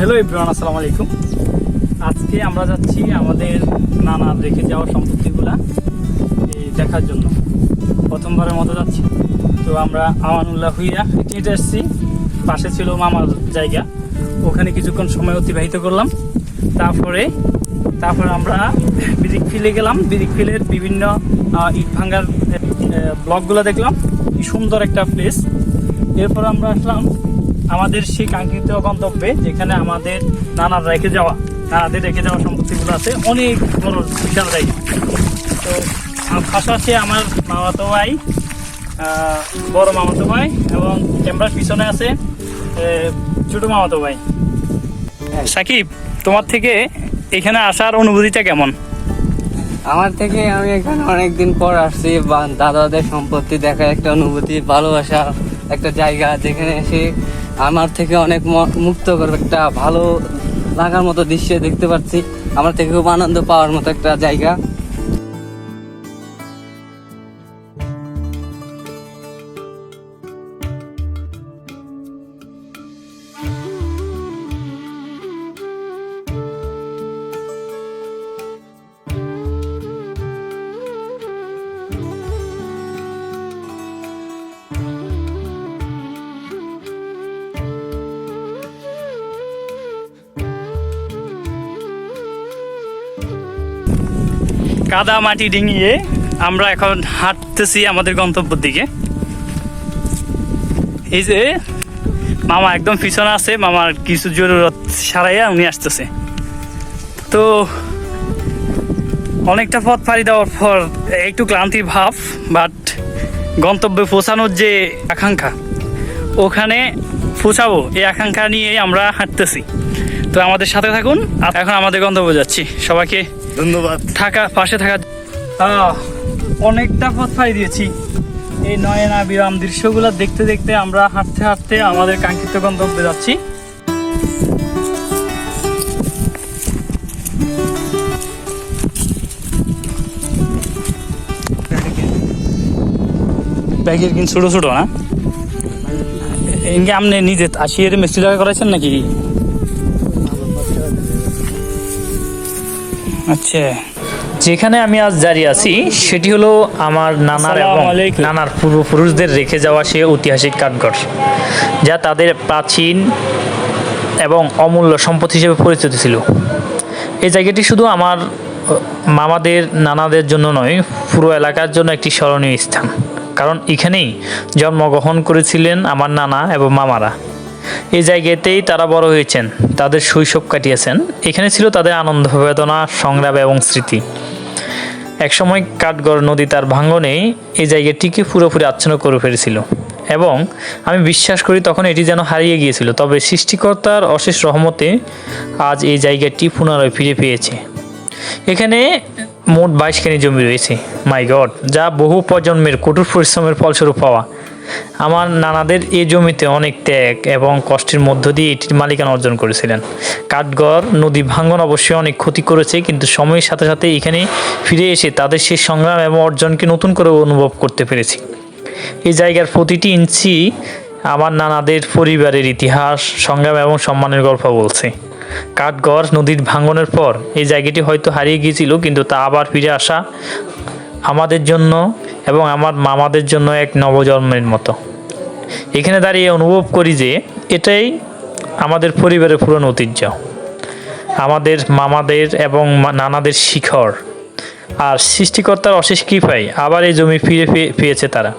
Hello Ibran আসসালামু আলাইকুম। আজকে আমরা যাচ্ছি আমাদের নানার রেখে যাওয়া সম্পত্তিগুলা দেখার জন্য। প্রথমবারের মতো যাচ্ছি। তো আমরা আমানুল্লাহ হইয়া হেঁটে এসেছি। পাশে ছিল মামার জায়গা। ওখানে কিছুক্ষণ সময় অতিবাহিত করলাম। তারপরে তারপরে আমরা বিদিক ফিলে গেলাম। বিদিক ফিলের বিভিন্ন ইট ভাঙ্গার ব্লকগুলো দেখলাম। কি সুন্দর একটা প্লেস এরপর আমরা আসলাম আমাদের সেই কাঙ্ক্ষিত গন্তব্যে যেখানে আমাদের নানার রেখে যাওয়া, নানাদের রেখে যাওয়া সম্পত্তিগুলো আছে, অনেক বড় বিশাল জায়গা তো পাশাপাশি আমার মামাতো ভাই বড় মামাতো ভাই এবং ক্যামেরার পিছনে আছে ছোট মামাতো ভাই। সাকিব, তোমার থেকে এখানে আসার অনুভূতিটা কেমন? আমার থেকে আমি এখানে অনেকদিন পর আসছি, বা দাদাদের সম্পত্তি দেখা একটা অনুভূতি, ভালোবাসা একটা জায়গা যেখানে এসে আমার থেকে অনেক মুক্ত মুক্তকর একটা, ভালো লাগার মতো দৃশ্য দেখতে পাচ্ছি আমার থেকে খুব আনন্দ পাওয়ার মতো একটা জায়গা। কাদা মাটি ডিঙিয়ে আমরা এখন হাঁটতেছি আমাদের গন্তব্যের দিকে। এই যে মামা একদম পিছনে আছে, মামার কিছু জরুরত সারাইয়া উনি আসতেছে। তো অনেকটা পথ পাড়ি দেওয়ার পর একটু ক্লান্তির ভাব বাট গন্তব্যে পৌঁছানোর যে আকাঙ্ক্ষা, ওখানে পৌঁছাবো, এই আকাঙ্ক্ষা নিয়ে আমরা হাঁটতেছি। তো আমাদের সাথে থাকুন, আর এখন আমাদের গন্তব্যে যাচ্ছি। সবাইকে ধন্যবাদ থাকা পাশে থাকা অনেকটা পথ পাই দিয়েছি এই নয়না বিরাম দৃশ্যগুলো দেখতে দেখতে আমরা হাঁটতে হাঁটতে আমাদের কাঙ্ক্ষিত গন্তব্যে যাচ্ছি ব্যাগের কিন্তু ছোট ছোট না এনকে আপনি নিজে আসিয়ে মিস্ত্রি টাকা করেছেন নাকি আচ্ছা। যেখানে আমি আজ দাঁড়িয়ে আছি সেটি হলো আমার নানার এবং নানার পূর্বপুরুষদের রেখে যাওয়া সে ঐতিহাসিক কাঠঘর যা তাদের প্রাচীন এবং অমূল্য সম্পদ হিসেবে পরিচিত ছিল। এই জায়গাটি শুধু আমার মামাদের নানাদের জন্য নয় পুরো এলাকার জন্য একটি স্মরণীয় স্থান। কারণ এখানেই জন্মগ্রহণ করেছিলেন আমার নানা এবং মামারা। এই জায়গাতেই তারা বড় হয়েছেন, তাদের শৈশব কাটিয়েছেন। এখানে ছিল তাদের আনন্দ, বেদনা, সংগ্রাম এবং স্মৃতি। একসময় কাঠগড় নদী তার ভাঙনে এই জায়গাটিকে পুরোপুরি আচ্ছন্ন করে ফেলেছিল এবং আমি বিশ্বাস করি তখন এটি যেন হারিয়ে গিয়েছিল, তবে সৃষ্টিকর্তার অশেষ রহমতে আজ এই জায়গাটি পুনরায় ফিরে পেয়েছে। এখানে মোট বাইশখানি জমি রয়েছে, মাই গড, যা বহু প্রজন্মের কঠোর পরিশ্রমের ফলস্বরূপ পাওয়া। আমার নানাদের এই জমিতে অনেক ত্যাগ এবং কষ্টের মধ্য দিয়ে এটির মালিকানা অর্জন করেছিলেন। কাঠগড় নদী ভাঙ্গন অবশ্যই অনেক ক্ষতি করেছে, কিন্তু সময়ের সাথে সাথে এখানে ফিরে এসে তাদের সেই সংগ্রাম এবং অর্জনকে নতুন করে অনুভব করতে পেরেছি। এই জায়গার প্রতিটি ইঞ্চি আমার নানাদের পরিবারের ইতিহাস, সংগ্রাম এবং সম্মানের গল্প বলছে। কাঠগড় নদীর ভাঙ্গনের পর এই জায়গাটি হয়তো হারিয়ে গিয়েছিল, কিন্তু তা আবার ফিরে আসা আমাদের জন্য এবং আমার মামাদের জন্য এক নবজন্মের মতো। এখানে দাঁড়িয়ে অনুভব করি যে এটাই আমাদের পরিবারের পুরনো ঐতিহ্য। আমাদের মামাদের এবং নানাদের শিখর। আর সৃষ্টিকর্তার অশেষ কৃপায় আবার এই জমি ফিরে পেয়ে- পেয়েছে তারা।